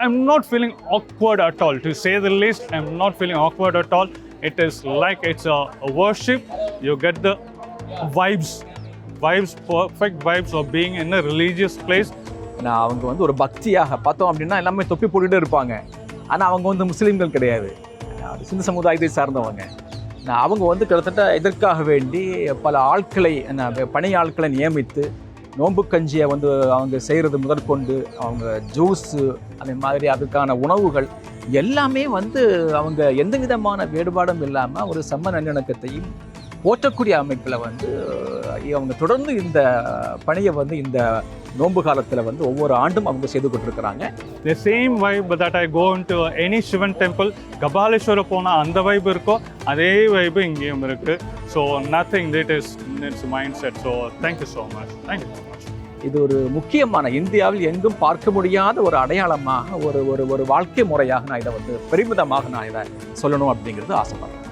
I'm not feeling awkward at all. To say the least, I'm not feeling awkward at all. It is like it's a, a worship. You get the vibes, vibes, perfect vibes of being in a religious place. நான் அவங்க வந்து ஒரு பக்தியாக பார்த்தோம் அப்படின்னா எல்லாமே தொப்பி போட்டுட்டு இருப்பாங்க ஆனால் அவங்க வந்து முஸ்லீம்கள் கிடையாது சிந்து சமுதாயத்தை சார்ந்தவங்க நான் அவங்க வந்து கிட்டத்தட்ட இதற்காக வேண்டி பல ஆட்களை என்ன, பணி ஆட்களை நியமித்து நோன்பு கஞ்சியை வந்து அவங்க செய்கிறது முதற்கொண்டு அவங்க ஜூஸு அதே மாதிரி அதுக்கான உணவுகள் எல்லாமே வந்து அவங்க எந்த விதமான வேறுபாடும் இல்லாமல் ஒரு சம நல்லிணக்கத்தையும் போற்றக்கூடிய அமைப்பில் வந்து அவங்க தொடர்ந்து இந்த பணியை வந்து இந்த நோன்பு காலத்தில் வந்து ஒவ்வொரு ஆண்டும் அவங்க செய்து கொண்டிருக்கிறாங்க. The same vibe that I gone to any Shivan temple Kapaleeswaram போனால் அந்த வைப் இருக்கோ அதே வைப்பு இங்கேயும் இருக்குது so nothing that is it's mindset so thank you so much thank you so much இது ஒரு முக்கியமான இந்தியாவில் எங்கும் பார்க்க முடியாத ஒரு அடையாளமாக ஒரு ஒரு ஒரு வாழ்க்கை முறையாக நான் இதை வந்து பெருமிதமாக நான் இதை சொல்லணும் அப்படிங்கிறது ஆசைப்படுறேன்.